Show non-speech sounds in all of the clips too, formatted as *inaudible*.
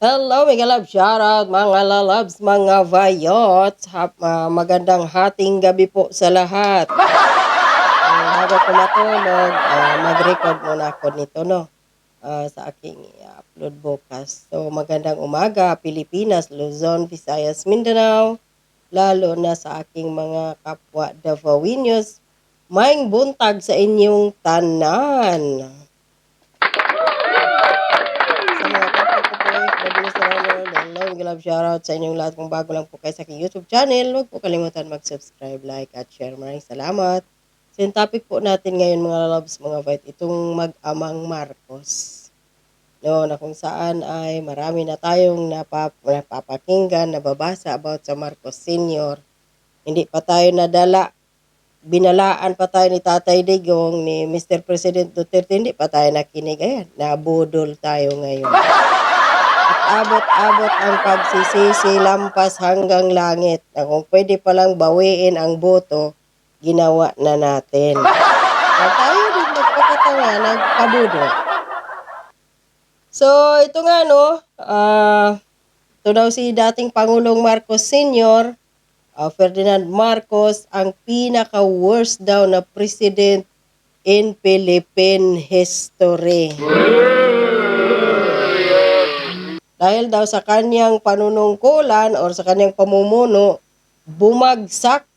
Hello, mga love shoutout, mga lalabs, mga vayots. Hap, ah, magandang hating gabi po sa lahat. Um, bago ko matulog, ah, mag-record muna ako nito, no? Ah, sa aking i-upload bukas. So, magandang umaga, Pilipinas, Luzon, Visayas, Mindanao, lalo na sa aking mga kapwa Davaoinos. Maing buntag sa inyong tanan. Sa mga kapwa ko po, madalas na lang hello, mga love shoutout sa inyong lahat. Kung bago lang po kayo sa aking YouTube channel, huwag po kalimutan mag-subscribe, like, at share. Maraming salamat. So, yung topic po natin ngayon, mga loves, mga fight, itong mag-amang Marcos. No, na kung saan ay marami na tayong napap napapakinggan, nababasa about sa Marcos Senior. Hindi pa tayo nadala binalaan pa tayo ni Tatay Digong, ni Mr. President Duterte, hindi pa tayo nakinig. Ayan, nabudol tayo ngayon. Abot-abot ang pagsisisi, lampas hanggang langit. Na kung pwede palang bawiin ang boto, ginawa na natin. At tayo din nagpakatanga, nagpabudol. So, ito nga no, ah, ito daw si dating Pangulong Marcos Sr., uh, Ferdinand Marcos ang pinaka-worst daw na president in Philippine history. Dahil daw sa kanyang panunungkulan or sa kanyang pamumuno, bumagsak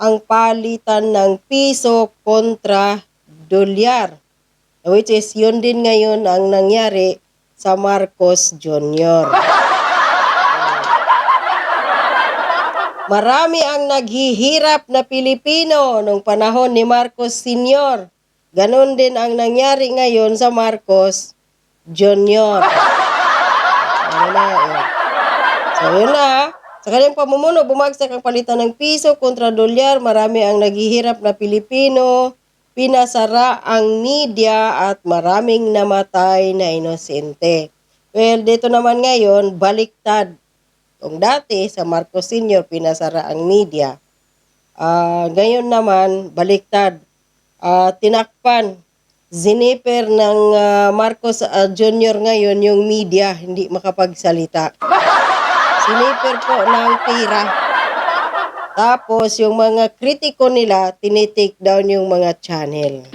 ang palitan ng piso kontra dolyar. Which is yun din ngayon ang nangyari sa Marcos Jr. Marami ang naghihirap na Pilipino nung panahon ni Marcos Sr. Ganon din ang nangyari ngayon sa Marcos Jr. Na, yun. So, yun na. ha. Sa kanyang pamumuno, bumagsak ang palitan ng piso kontra dolyar. Marami ang naghihirap na Pilipino. Pinasara ang media at maraming namatay na inosente. Well, dito naman ngayon, baliktad. Kung dati sa Marcos Sr. pinasara ang media, ah ngayon naman baliktad. Ah, tinakpan, ziniper ng ah, Marcos ah, Jr. ngayon yung media, hindi makapagsalita. *laughs* Siniper po ng pira. Tapos yung mga kritiko nila, tinitake down yung mga channel.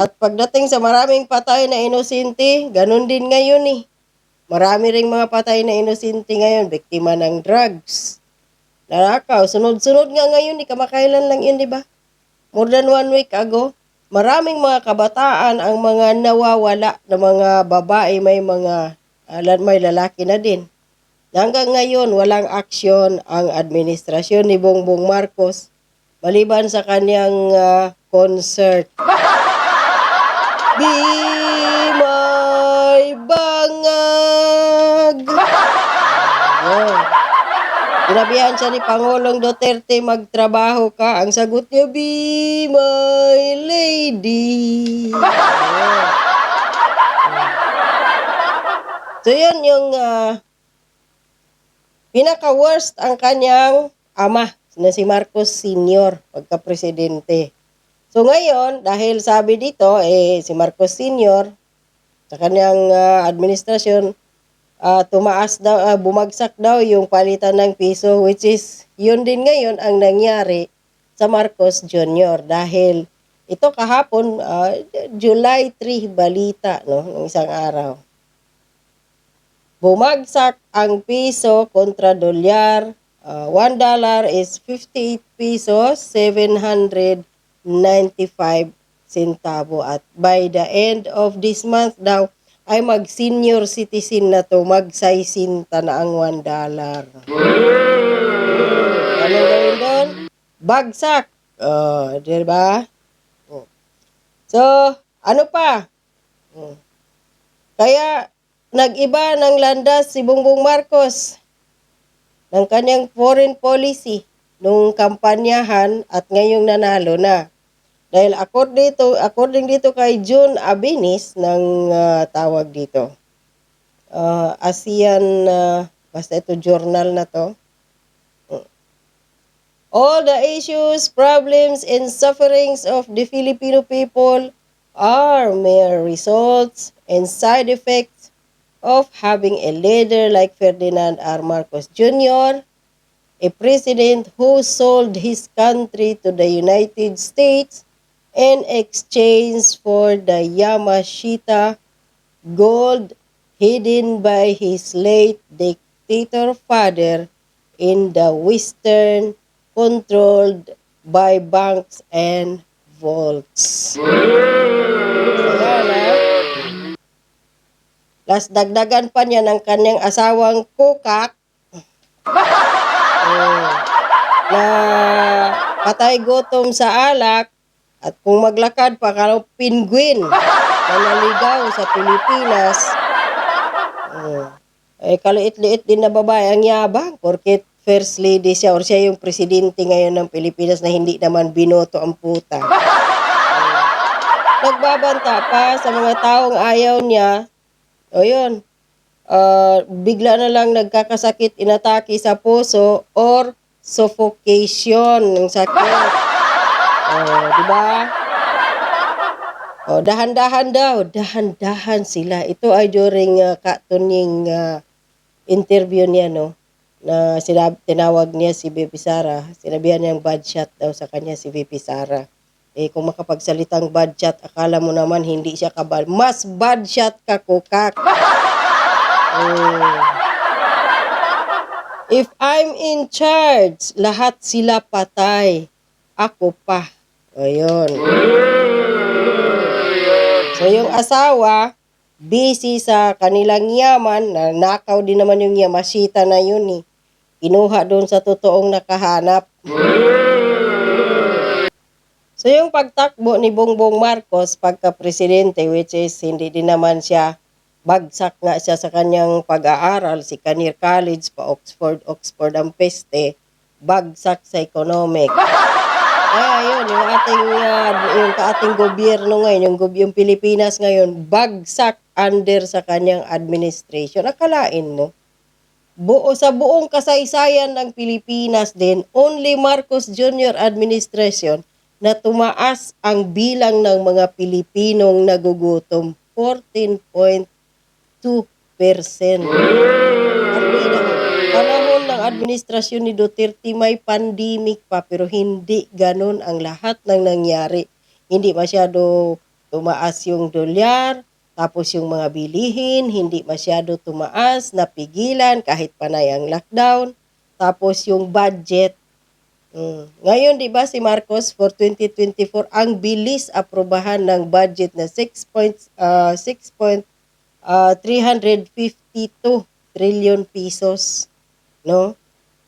At pagdating sa maraming patay na inosente, ganun din ngayon eh. Marami ring mga patay na inosente ngayon, biktima ng drugs. Narakaw, sunod-sunod nga ngayon, ni kamakailan lang yun, di ba? More than one week ago, maraming mga kabataan ang mga nawawala na mga babae, may mga uh, may lalaki na din. Hanggang ngayon, walang aksyon ang administrasyon ni Bongbong Marcos maliban sa kanyang ah, concert. *laughs* Di may bangag. Ayun. Sinabihan siya ni Pangulong Duterte, magtrabaho ka. Ang sagot niya, be my lady. So yun yung ah, pinaka-worst ang kanyang ama na si Marcos Sr. pagka-presidente. So ngayon, dahil sabi dito, eh, si Marcos Sr. sa kanyang ah, administrasyon, ah, tumaas daw, ah, bumagsak daw yung palitan ng piso, which is yun din ngayon ang nangyari sa Marcos Jr. Dahil ito kahapon, ah, July 3, balita, no, ng isang araw. Bumagsak ang piso kontra dolyar. Uh, one dollar is 58 pesos, 795 centavo. At by the end of this month daw, ay mag-senior citizen na to, magsaisinta na ang one dollar. Ano gawin doon? Bagsak. Oh, di ba? Oh. So, ano pa? Oh. Kaya, nag-iba ng landas si Bongbong Marcos ng kanyang foreign policy nung kampanyahan at ngayong nanalo na. Dahil according dito, according dito kay June Abinis ng ah, tawag dito, ah, ASEAN, ah, basta ito journal na to, All the issues, problems, and sufferings of the Filipino people are mere results and side effects of having a leader like Ferdinand R. Marcos Jr., a president who sold his country to the United States in exchange for the Yamashita gold hidden by his late dictator father in the western controlled by banks and vaults. Las dagdagan pa niya ng kanyang asawang kukak. *laughs* Oh, na patay gutom sa alak at kung maglakad pa ka penguin na naligaw sa Pilipinas. Oh, eh, kaliit-liit din na babae ang yabang porket first lady siya or siya yung presidente ngayon ng Pilipinas na hindi naman binoto ang puta. Oh. Nagbabanta pa sa mga taong ayaw niya. O yun, ah, bigla na lang nagkakasakit, inatake sa puso or suffocation ng sakit. Oh, di ba? Oh, dahan-dahan daw, dahan-dahan sila. Ito ay during uh, katuning ah, interview niya, no? Na sinab tinawag niya si VP Sara. Sinabihan niyang bad shot daw sa kanya si VP Sara. Eh, kung makapagsalitang bad shot, akala mo naman hindi siya kabal. Mas bad shot ka, kukak. Oh. If I'm in charge, lahat sila patay. Ako pa. Ayun. So yung asawa, busy sa kanilang yaman, na nakaw din naman yung Yamashita na yun eh. Kinuha doon sa totoong nakahanap. So yung pagtakbo ni Bongbong Marcos pagka-presidente, which is hindi din naman siya bagsak nga siya sa kanyang pag-aaral, si Kanir College pa Oxford, Oxford ang peste, bagsak sa economic. Kaya yun, yung ating, ah, yung ating gobyerno ngayon, yung, yung Pilipinas ngayon, bagsak under sa kanyang administration. Akalain mo, buo sa buong kasaysayan ng Pilipinas din, only Marcos Jr. administration na tumaas ang bilang ng mga Pilipinong nagugutom 14.2%. administrasyon ni Duterte may pandemic pa pero hindi ganun ang lahat ng nangyari. Hindi masyado tumaas yung dolyar, tapos yung mga bilihin, hindi masyado tumaas, napigilan kahit panay ang lockdown. Tapos yung budget, Mm. Ngayon, di ba si Marcos for 2024, ang bilis aprobahan ng budget na 6 point, ah, 6 point, ah, 352 trillion pesos. No?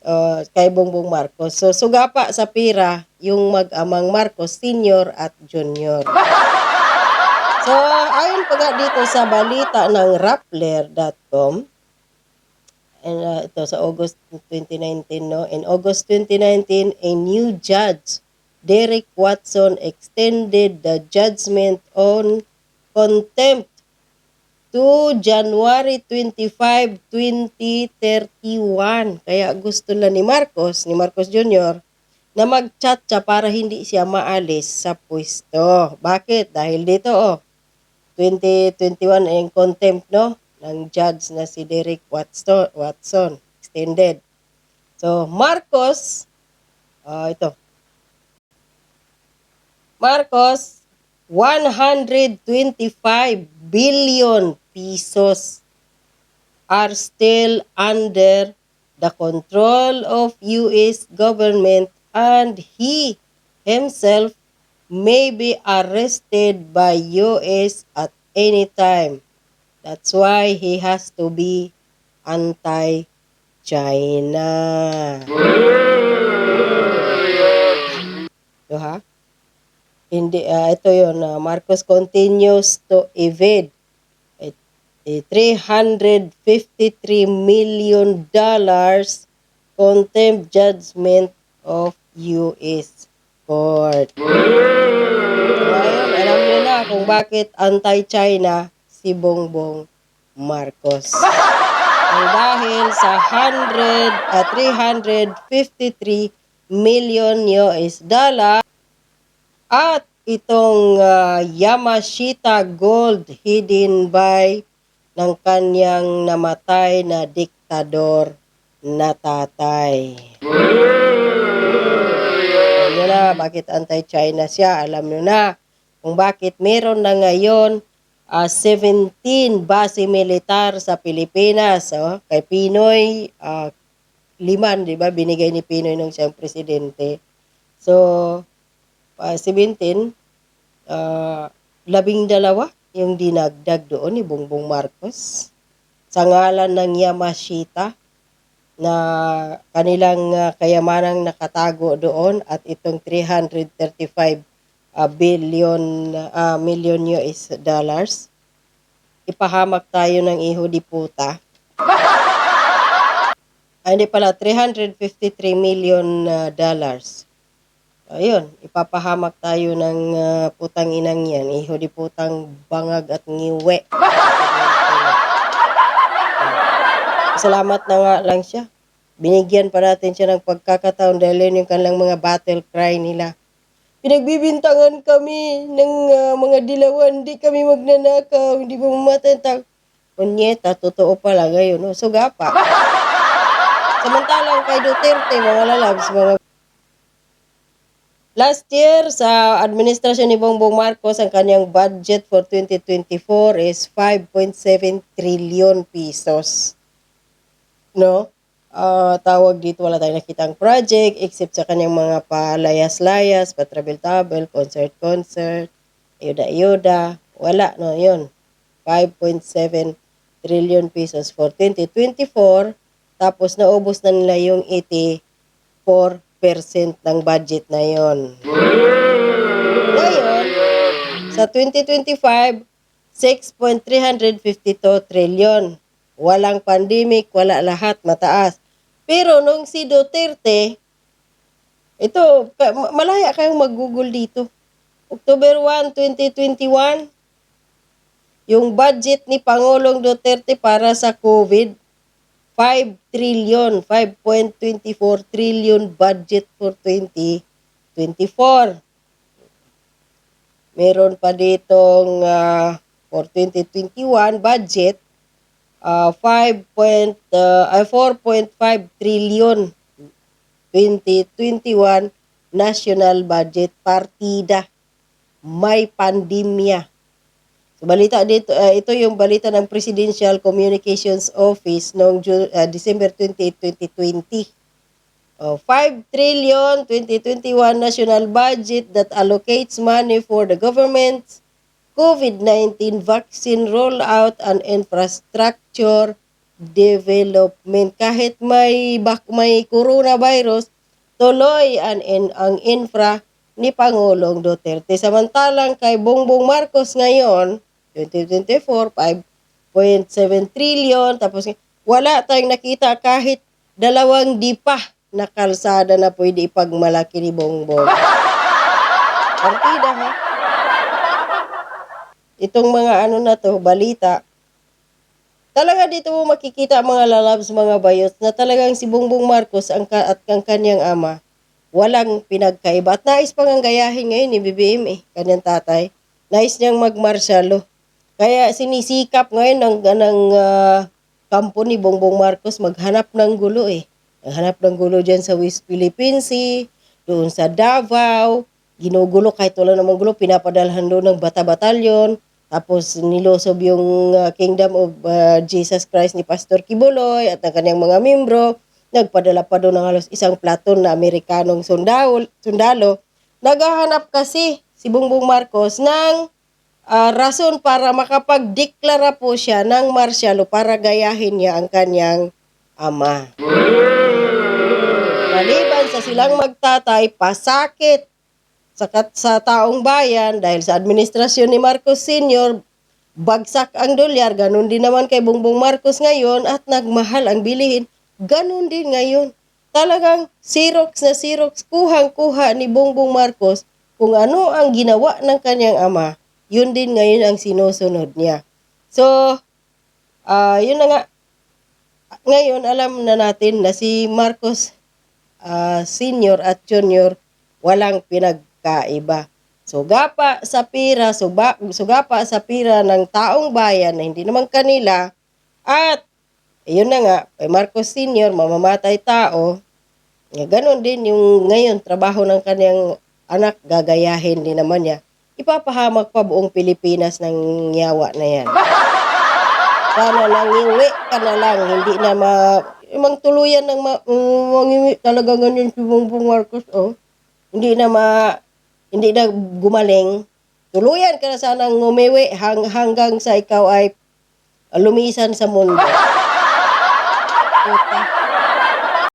Ah, kay Bongbong Marcos. So, sugapa sa pira yung mag-amang Marcos Senior at Junior. *laughs* So, ayon pa nga dito sa balita ng Rappler.com, and uh, ito sa August 2019 no in August 2019 a new judge Derek Watson extended the judgment on contempt to January 25, 2031. Kaya gusto na ni Marcos, ni Marcos Jr., na mag-chat siya para hindi siya maalis sa pwesto. Bakit? Dahil dito, oh, 2021 ang contempt, no? ng judge na si Derek Watson, Watson extended. So, Marcos, ah ito. Marcos, 125 billion pesos are still under the control of U.S. government and he himself may be arrested by U.S. at any time. That's why he has to be anti-China. Ito ha? Hindi, ah, ito yun. ah, Marcos continues to evade a 353 million dollars contempt judgment of U.S. Court. Ngayon, alam niyo na kung bakit anti-China si Bongbong Marcos. *laughs* Ang dahil sa 100 at 353 million US dollar at itong ah, Yamashita Gold hidden by ng kanyang namatay na diktador na tatay. Alam nyo na bakit anti-China siya. Alam nyo na kung bakit meron na ngayon ah, 17 base militar sa Pilipinas. Oh. Kay Pinoy, ah, liman, di ba? Binigay ni Pinoy nung siyang presidente. So, ah, 17, ah, labing dalawa yung dinagdag doon ni Bongbong Marcos. Sa ngalan ng Yamashita na kanilang ah, kayamanang nakatago doon at itong 335 ah, billion ah, million US dollars ipahamak tayo ng iho di puta. Ay hindi pala 353 million ah, dollars ayun ipapahamak tayo ng ah, putang inang yan iho di putang bangag at ngiwe *laughs* Salamat na nga lang siya. Binigyan pa natin siya ng pagkakataon dahil yun yung kanilang mga battle cry nila. Pinagbibintangan kami ng ah, mga dilawan, hindi kami magnanakaw, hindi mo mamatay. Kunyeta, totoo pala ngayon. No? So, gapa. *laughs* Samantalang kay Duterte, mga lalabs, mga Last year, sa administrasyon ni Bongbong Marcos, ang kanyang budget for 2024 is 5.7 trillion pesos. No? Ah, tawag dito, wala tayong nakitang project except sa kanyang mga palayas-layas, patravel-travel, concert-concert, ayuda-ayuda. Wala, no? Yun. 5.7 trillion pesos for 2024. Tapos, naubos na nila yung 84% ng budget na yon. Ngayon, sa 2025, 6.352 trillion. Walang pandemic, wala lahat, mataas. Pero nung si Duterte, ito, malaya kayong mag-google dito. October 1, 2021, yung budget ni Pangulong Duterte para sa COVID, 5 trillion, 5.24 trillion budget for 2024. Meron pa ditong ah, for 2021 budget ah, 5 point, ah, ay 4.5 trillion 2021 national budget partida may pandemya. So balita dito ah, ito yung balita ng Presidential Communications Office noong Ju- ah, December 28, 2020. Oh, 5 trillion 2021 national budget that allocates money for the government's COVID-19 vaccine rollout and infrastructure development. Kahit may bak may coronavirus, tuloy ang, in, ang infra ni Pangulong Duterte. Samantalang kay Bongbong Marcos ngayon, 2024, 5.7 trillion. Tapos wala tayong nakita kahit dalawang dipa na kalsada na pwede ipagmalaki ni Bongbong. *laughs* Partida ha? Itong mga ano na to, balita, talaga dito mo makikita mga lalabs, mga bayot, na talagang si Bongbong Marcos ang ka, at ang kanyang ama, walang pinagkaiba. At nais pang ang gayahin ngayon ni BBM eh, kanyang tatay. Nais niyang magmarsyalo. Kaya sinisikap ngayon ng, ng ah, kampo ni Bongbong Marcos maghanap ng gulo eh. Maghanap ng gulo dyan sa West Philippine Sea, doon sa Davao, ginugulo kahit wala namang gulo, pinapadalhan doon ng bata-batalyon, tapos nilosob yung ah, Kingdom of ah, Jesus Christ ni Pastor Kibuloy at ng kanyang mga membro. Nagpadala pa doon ng halos isang platon na Amerikanong sundalo. sundalo. Naghahanap kasi si Bongbong Marcos ng ah, rason para makapagdeklara po siya ng marsyalo para gayahin niya ang kanyang ama. Maliban sa silang magtatay, pasakit sa, sa taong bayan dahil sa administrasyon ni Marcos Sr., bagsak ang dolyar, ganun din naman kay Bongbong Marcos ngayon at nagmahal ang bilihin, ganun din ngayon. Talagang Xerox na Xerox, kuhang-kuha ni Bongbong Marcos kung ano ang ginawa ng kanyang ama, yun din ngayon ang sinusunod niya. So, ah yun na nga, ngayon alam na natin na si Marcos ah, Senior at Junior walang pinagkaiba. sugapa sa pira, suba, sugapa sa pira ng taong bayan na hindi naman kanila at yun na nga, kay Marcos Sr., mamamatay tao, ganon din yung ngayon trabaho ng kanyang anak gagayahin din naman niya. Ipapahamak pa buong Pilipinas ng yawa na yan. Sana nangiwi ka na lang, hindi na ma... Imang tuluyan ng ma, um, mangiwi talaga ganyan si Bongbong Marcos, oh. Hindi na ma... Hindi na gumaling. Tuluyan ka na sanang umiwi hang, hanggang sa ikaw ay lumisan sa mundo.